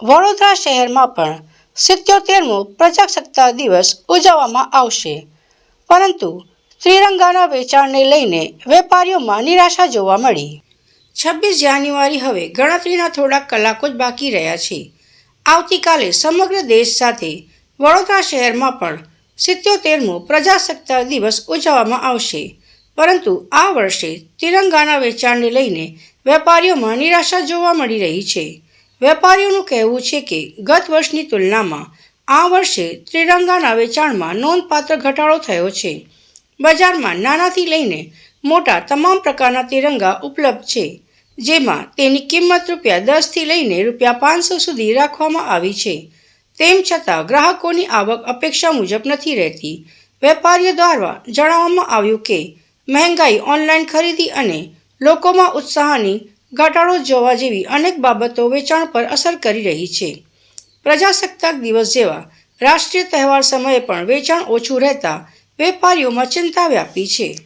વડોદરા શહેરમાં પણ સિત્યોતેરમો પ્રજાસત્તાક દિવસ ઉજવવામાં આવશે. પરંતુ ત્રિરંગાના વેચાણને લઈને વેપારીઓમાં નિરાશા જોવા મળી. છવ્વીસ જાન્યુઆરી હવે ગણતરીના થોડાક કલાકો જ બાકી રહ્યા છે. આવતીકાલે સમગ્ર દેશ સાથે વડોદરા શહેરમાં પણ સિત્યોતેરમો પ્રજાસત્તાક દિવસ ઉજવવામાં આવશે. પરંતુ આ વર્ષે તિરંગાના વેચાણને લઈને વેપારીઓમાં નિરાશા જોવા મળી રહી છે. વેપારીઓનું કહેવું છે કે ગત વર્ષની તુલનામાં આ વર્ષે ત્રિરંગાના વેચાણમાં નોંધપાત્ર ઘટાડો થયો છે. બજારમાં નાનાથી લઈને મોટા તમામ પ્રકારના તિરંગા ઉપલબ્ધ છે, જેમાં તેની કિંમત રૂપિયા દસથી લઈને રૂપિયા પાંચસો સુધી રાખવામાં આવી છે. તેમ છતાં ગ્રાહકોની આવક અપેક્ષા મુજબ નથી રહેતી. વેપારીઓ દ્વારા જણાવવામાં આવ્યું કે, મહેંગાઈ ઓનલાઈન ખરીદી અને લોકોમાં ઉત્સાહની ઘટાડો જોવા જેવી અનેક બાબતો વેચાણ પર અસર કરી રહી છે. પ્રજાસત્તાક દિવસ જેવા રાષ્ટ્રીય તહેવાર સમયે પણ વેચાણ ઓછું રહેતા વેપારીઓમાં ચિંતા વ્યાપી છે.